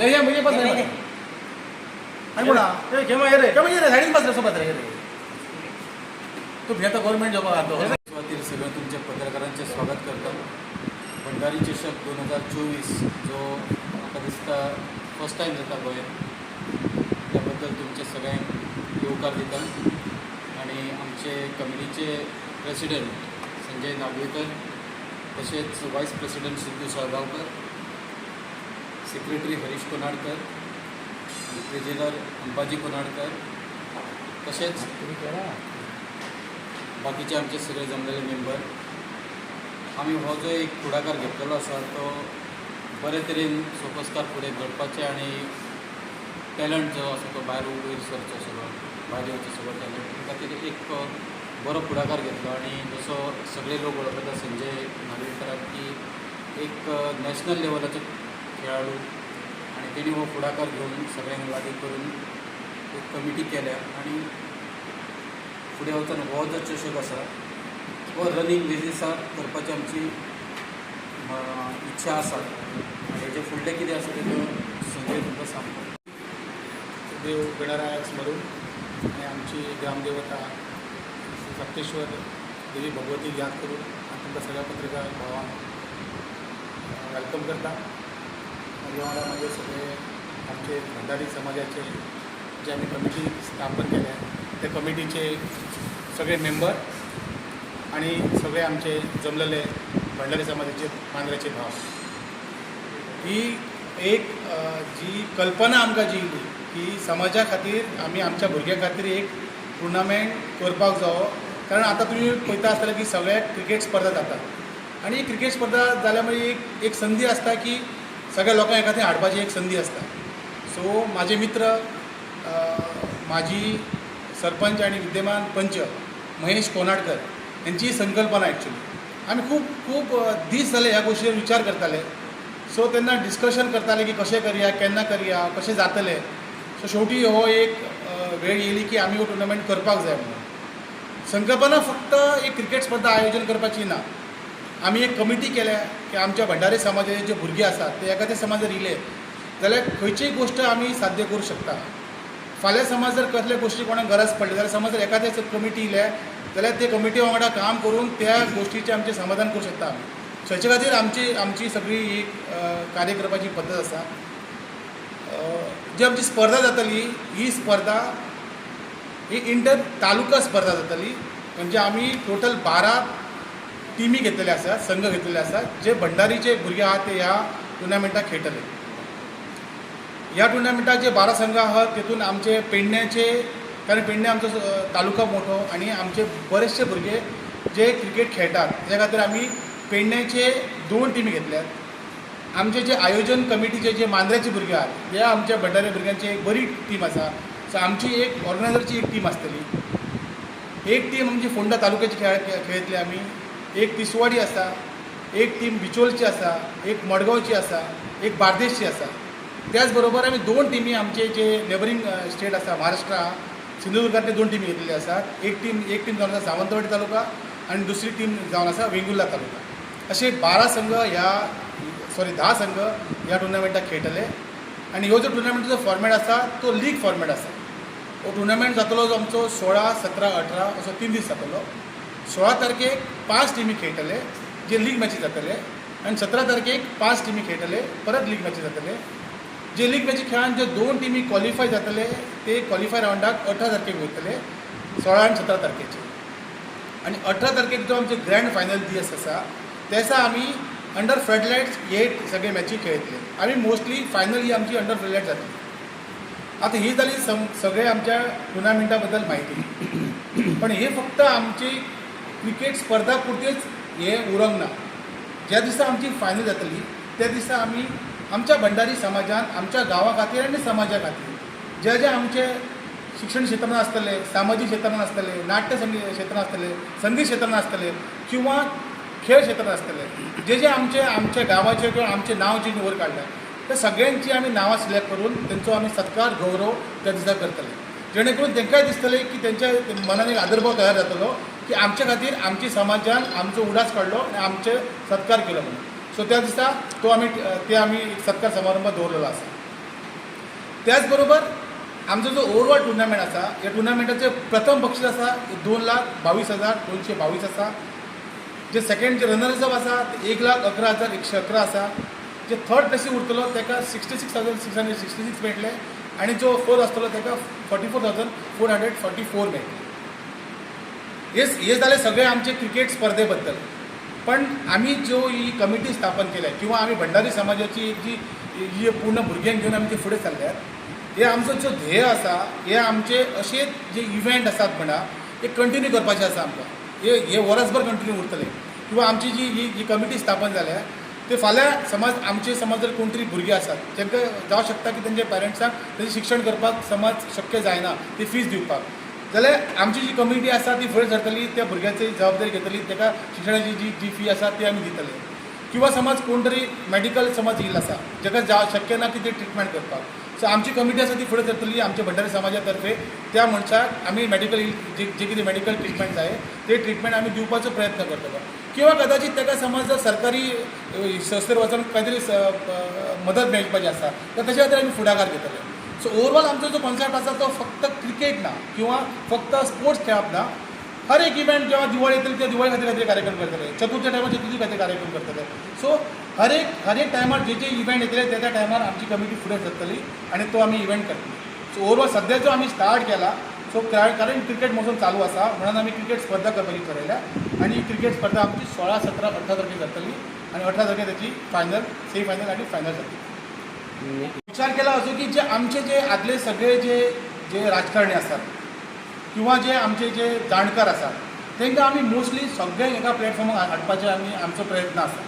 ये ये मुझे बस नाही, नाही नाही. आणि ए, केव्हा ये रे केव्हा ये रे साडीन बस रे सोबत रे तू भियता गव्हर्नमेंट जॉब राहतो सुरुवातीला सगळं तुमच्या पत्रकारांचे स्वागत करतो भंडारी चषक दोन हजार चोवीस जो म्हाका दिसता फर्स्ट टायम जाता गोंयांत त्याबद्दल तुमचे सगळ्यांक येवकार दिता आणि आमचे कमिटीचे प्रेसिडेंट संजय नागवेकर तसेच vice president Siddhu Salgaonkar secretary Harish Konadkar आणि ट्रेझरर अंबाजी कोनाडकर तसेच बाकीचे आमचे सगळे जमलेले मेंबर आम्ही हो जो एक फुडाकार घेतलेलो आसा तो बरे तरेन सोपस्कार फुडें घडपाचे आनी टॅलंट जो आसा तो भायर वयर सरचो सगळो भायर येवचो सगळो टॅलंट खातीर एक बरो फुडाकार घेतलो. आनी जसो सगळे लोक वळखता संजय नागवेकराक की एक नॅशनल लेवलाचे खेळाडू आनी तेणी हो फुडाकार घेवन सगळ्यांक लागीं करून एक कमिटी केल्या आनी फुडें वचून हो जो चषक आसा हो रनिंग बेजिसार करपाची आमची इच्छा आसा आनी हेजे फुडलें कितें आसा तें संजय तुमकां सांगता. देव गणरायाक स्मरून आणि आमची ग्रामदेवता सप्तेश्वर देवी भगवती याद करून आणि तुमकां सगळ्या पत्रकार भावांक वेलकम करता. मागीर म्हणजे सगळे आमचे भंडारी समाजाचे जे आमी कमिटी स्थापन केल्या त्या कमिटीचे सगळे मेंबर आणि सगळे आमचे जमलेले भंडारी समाजाचे मांद्राचे भाव. ही एक जी कल्पना आमकां जी इली की समाजा खातीर आमी आमच्या भुरग्यां खातीर एक टुर्नामेंट करपाक जावो. कारण आतां तुमी पळयता आसतले की सगळ्याक क्रिकेट स्पर्धा जातात. आनी क्रिकेट स्पर्धा जाल्यामुळे मागीर एक एक संदी आसता की सगळ्या लोकांक एका थंय हाडपाची एक संदी आसता सो म्हाजे मित्र म्हाजी सरपंच आनी विद्यमान पंच महेश कोनाडकर यांची संकल्पना ॲक्च्युली आमी खूब खूब दीस जाले ह्या गोश्टीर विचार करताले. सो तेन्ना डिस्कशन करताले की कशें करया केन्ना करया कशें जातलें. सो शेवटी हो एक वेळ येयली की आमी हो टुर्नामेंट करपाक जाय म्हणून. संकल्पना फक्त एक क्रिकेट स्पर्धा आयोजन करपाची ना. आमी एक कमिटी केल्या की आमच्या भंडारी समाजाचे जे भुरगे आसात ते एखादे समाज जर इले जाल्यार खंयचीय गोश्ट आमी साध्य करूंक शकता. फाल्यां समज जर कसले गोश्टी कोणाक गरज पडली जाल्यार समज जर एखादे कमिटी येयले जाल्यार ते कमिटी वांगडा काम करून त्या गोश्टीचें आमचें समाधान करूंक शकता आमी सो खातीर आमची आमची सगळी ही कार्य करपाची पद्दत आसा जी आमची स्पर्धा जातली ही स्पर्धा ही इंटर तालुका स्पर्धा जातली. म्हणजे आमी टोटल बारा टिमी घेतलेले आसात संघ घेतलेले आसात जे भंडारीचे भुरगे आहात ते ह्या टुर्नामेंटाक खेळटले ह्या टुर्नामेंटात जे बारा संघ आहात तितून आमचे पेडण्याचे कारण पेडणे आमचो तालुका मोठो आणि आमचे बरेचसे भुरगे जे क्रिकेट खेळटात त्या खातीर आमी पेडण्याचे दोन टिमी घेतल्यात. आमचे जे आयोजन कमिटीचे जे मांद्र्याचे भुरगे आहात हे आमच्या भंडारी भुरग्यांची एक बरी टीम आसा सो आमची एक ऑर्गनायझरची एक टीम आसतली एक टीम आमची फोंडा तालुक्याची खेळ खेळतली आमी एक तिसवाडी आसा एक टीम बिचोलची आसा एक मडगांवची आसा एक बार्देशची आसा त्याच बरोबर आमी दोन टिमी आमचे जे नेबरींग स्टेट आसा महाराष्ट्रा सिंधुदुर्गांतले दोन टिमी घेतलेले आसात एक टीम एक टीम जावन आसा सावंतवाडी तालुका आनी दुसरी टीम जावन आसा वेंगुर्ला तालुका. असे बारा संघ ह्या सॉरी धा संघ ह्या टुर्नामेंटाक खेळटले आनी ह्यो जो टुर्नामेंटाचो फॉर्मेट आसा तो लीग फॉर्मेट आसा हो टुर्नामेंट जातलो जो आमचो सोळा सतरा अठरा असो तीन दीस जातलो. सोळा तारखेक पांच टिमी खेळटले जे लीग मॅची जातले आनी सतरा तारखेक पांच टिमी खेळटले परत लीग मॅची जातले. जे लीग मॅची खेळान जे दोन टिमी क्वॉलिफाय जातले ते क्वॉलिफाय रावंडाक अठरा तारखेक वयतले सोळा आनी सतरा तारखेचे. आनी अठरा तारखेक जो आमचे ग्रँड फायनल दीस आसा ते दिसा आमी अंडर फ्लडलायट्स हे सगळे मॅची खेळटले आमी मोस्टली फायनल ही आमची अंडर फ्लडलायट जातली. आतां ही जाली सगळे आमच्या टुर्नामेंटा बद्दल म्हायती पण हे फक्त आमची क्रिकेट स्पर्धा पुरतीच हे उरोंक ना ज्या दिसा आमची फायनल जातली त्या दिसा आमी आमच्या भंडारी समाजान आमच्या गांवा खातीर आनी समाजा खातीर जे जे आमचे शिक्षण क्षेत्रांत आसतले सामाजीक क्षेत्रांत आसतले नाट्य संगीत क्षेत्रान आसतले संगीत क्षेत्रांत आसतले किंवा खेळ क्षेत्रांत आसतले जे जे आमचे आमच्या गांवाचे किंवा आमचे नांव जे वयर काडटात त्या सगळ्यांची आमी नांवां सिलेक्ट करून तेंचो आमी सत्कार गौरव त्या दिसा करतले. जेणे करून तांकांय दिसतले की तेंच्या मनान एक आदरभाव तयार जातलो की आमच्या खातीर आमची समाजान आमचो उडास काडलो आनी आमचे सत्कार केलो म्हणून. सो त्या दिसा तो आमी ते आमी सत्कार समारंभ दवरलेलो आसा. त्याचबरोबर आमचो जो ओवरऑल टुर्नामेंट आसा ह्या टुर्नामेंटाचे प्रथम बक्षीस आसा दोन लाख बावीस हजार दोनशे बावीस आसा. जे सेकंड जे रनर्स अप आसा ते एक लाख अकरा हजार एकशे अकरा आसा. जे थर्ड प्लेसीक उरतलो ताका sixty six thousand six hundred sixty six मेळटले आनी जो फोर्थ आसतलो ताका forty four thousand four hundred forty four मेळटले हे हे झाले सगळे आमचे क्रिकेट स्पर्धे बद्दल पण आम्ही जो ही कमिटी स्थापन केल्या किंवा आम्ही भंडारी समाजाची जी जी पूर्ण भुरग्यांक घेऊन आम्ही ते फुडें चालल्यात हे आमचो जो ध्येय आसा हे आमचे असे जे इव्हेंट आसात म्हणा हे कंटिन्यू करपाचे आसा आमकां हे हे वर्सभर कंटिन्यू उरतले. किंवा आमची जी ही जी कमिटी स्थापन जाल्या ते फाल्यां समज आमचे समज जर कोण तरी भुरगे आसात तांकां जावं शकता की तेंच्या पेरंट्सांक तेंचें शिक्षण करपाक समज शक्य जायना ती फीज दिवपाक जाल्यार आमची जी कमिटी आसा ती फुडें सरतली त्या भुरग्याची जबाबदारी घेतली ताका शिक्षणाची जी जी फी आसा ती आमी दितले. किंवा समज कोण तरी मेडिकल समज येयल्लो आसा जाका जा शक्य ना की ते ट्रिटमेंट करपाक. सो आमची कमिटी आसा ती फुडें सरतली आमच्या भंडारी समाजा तर्फे त्या मनशाक आमी मेडिकल जे जे कितें मेडिकल ट्रिटमेंट जाय ते ट्रिटमेंट आमी दिवपाचो प्रयत्न करतलो. किंवा कदाचित ताका समज जर सरकारी संस्थेर वचून काय तरी मदत मेळपाची आसा तर ताच्या खातीर आमी फुडाकार घेतले सो ओवरऑल आमचो जो कॉन्सेप्ट आसा तो फक्त क्रिकेट ना किंवा फक्त स्पोर्ट्स खेळप ना हर एक इव्हेंट जेव्हा दिवाळी येतली त्या दिवाळी खातीर खातीर कार्यक्रम करतले चतुर्थ टायमार चतुर्थी खातीर कार्यक्रम करतले सो हर एक हर एक टायमार जे जे इव्हेंट येतले त्या त्या टायमार आमची कमिटी फुडें सरतली आणि तो आमी इव्हेंट करतली सो ओवरऑल सध्या जो आमी स्टार्ट केला सो कारण कारण क्रिकेट मोसम चालू आसा म्हणून आमी क्रिकेट स्पर्धा करपाची ठरयल्या आणि क्रिकेट स्पर्धा आमची सोळा सतरा अठरा तारखेर जातली आणि अठरा तारखेर त्याची फायनल सेमी फायनल आणि फायनल जातली विचार केला असो की जे आमचे जे आदले सगळे जे जे राजकारणी असतात किंवा जे आमचे जे जाणकार आसात तांकां आमी मोस्टली सगळ्यांक एका प्लॅटफॉर्मार हाडपाचे आमी आमचो प्रयत्न आसा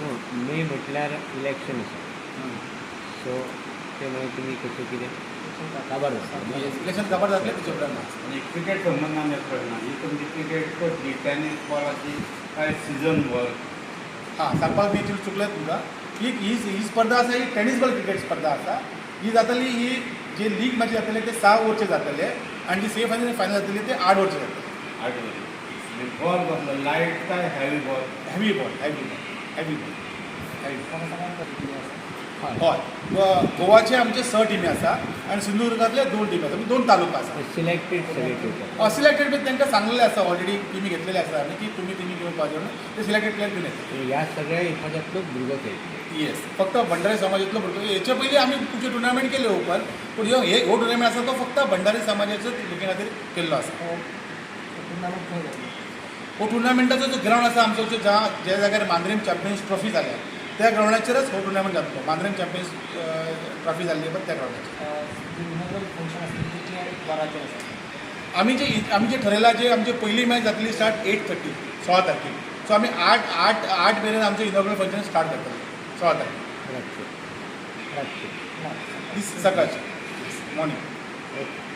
नो मे म्हटल्यार इलेक्शन आसा सो ते मागीर तुमी कशें कितें काबार जाता इलेक्शन खबर जातले उपरांत आसा. आणि क्रिकेट संबंधान पडना ही तुमची क्रिकेट कसली टेनीस बॉलाची काय सीझन बॉल हां सांगपाक न्ही चुकलें तुमकां ही ही ही स्पर्धा आसा ही टेनीस बॉल क्रिकेट स्पर्धा आसा ही जातली ही जे लीग मॅच जातले ते सहा ओव्हरचे जातले आणि जी सेमी फायनल फायनल जातली ते आठ ओव्हरचे जातले. आठवली बॉल कसलो लाइट काय? Heavy ball heavy ball heavy ball heavy ball हय. गोवाचे आमचे स टिमी आसा आनी सिंधुदुर्गांतले दोन टिमी आसा म्हणजे दोन तालुका आसा सिलेक्टेड टोटल सिलेक्टेड बी तांकां सांगलेलें आसा ऑलरेडी टिमी घेतलेले आसा आमी की तुमी टिमी घेवन पावचे म्हणून ते सिलेक्टेड प्लेयर घेवन येतात ह्या सगळ्या हितूंतलो भुरगो खेळटलो येस फक्त भंडारी समाजातलो भुरगो हेचे पयलीं आमी तुमचे टुर्नामेंट केले ओपन पूण ह्यो हे हो टुर्नामेंट आसा तो फक्त भंडारी समाजाच्याच भुरग्यां खातीर केल्लो आसा हो. टुर्नामेंटाचो जो ग्रावंड आसा आमचो जो ज्या ज्या जाग्यार मांद्रीम चॅम्पियन्स ट्रॉफी जाल्या त्या ग्रावंडाचेरच हो टुर्नामेंट जातलो मांद्रीम चॅम्पियन्स ट्रॉफी जाल्ली पळय त्या ग्रावंडाचेर आमी जे आमी जे ठरयला जे आमची पयली मॅच जातली स्टार्ट एट थर्टी सोळा तारखेक सो आमी आठ आठ आठ मेरेन आमचें इनॉग्रल फंक्शन स्टार्ट करतले सोळा तारखेक दीस सकाळचे. Morning okay.